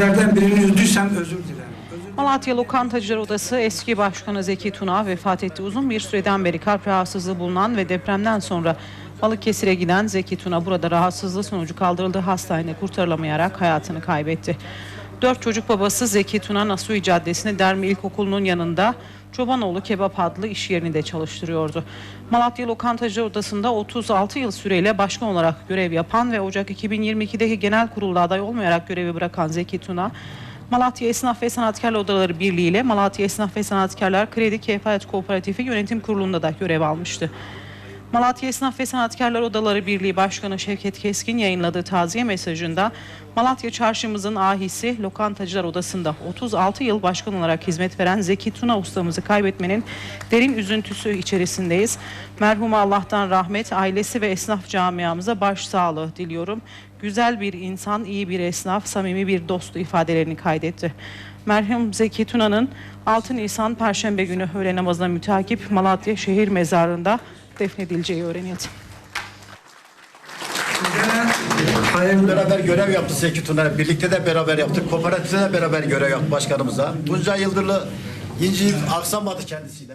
Sizlerden birini üzdüysem özür dilerim. Malatya Lokantacılar Odası eski başkanı Zeki Tuna vefat etti. Uzun bir süreden beri kalp rahatsızlığı bulunan ve depremden sonra Balıkesir'e giden Zeki Tuna burada rahatsızlığı sonucu kaldırıldığı hastanede kurtarılamayarak hayatını kaybetti. Dört çocuk babası Zeki Tuna Nasuhi Caddesi'nde Dermi İlkokulu'nun yanında Çobanoğlu Kebap adlı iş yerinde çalıştırıyordu. Malatya Lokantacılar Odası'nda 36 yıl süreyle başkan olarak görev yapan ve Ocak 2022'deki genel kurulda aday olmayarak görevi bırakan Zeki Tuna, Malatya Esnaf ve Sanatkarlar Odaları Birliği ile Malatya Esnaf ve Sanatkarlar Kredi Kefalet Kooperatifi Yönetim Kurulu'nda da görev almıştı. Malatya Esnaf ve Sanatkarlar Odaları Birliği Başkanı Şevket Keskin yayınladığı taziye mesajında Malatya çarşımızın ahisi Lokantacılar Odası'nda 36 yıl başkan olarak hizmet veren Zeki Tuna ustamızı kaybetmenin derin üzüntüsü içerisindeyiz. Merhuma Allah'tan rahmet, ailesi ve esnaf camiamıza başsağlığı diliyorum. Güzel bir insan, iyi bir esnaf, samimi bir dostu ifadelerini kaydetti. Merhum Zeki Tuna'nın 6 Nisan Perşembe günü öğle namazına mütakip Malatya Şehir Mezarı'nda defnedileceği öğrenildi. Beraber görev yaptı Zeki Tuna. Birlikte de beraber yaptık. Kooperatifte de beraber görev yaptı başkanımıza. Bunca yıldırlı inci aksamadı kendisiyle.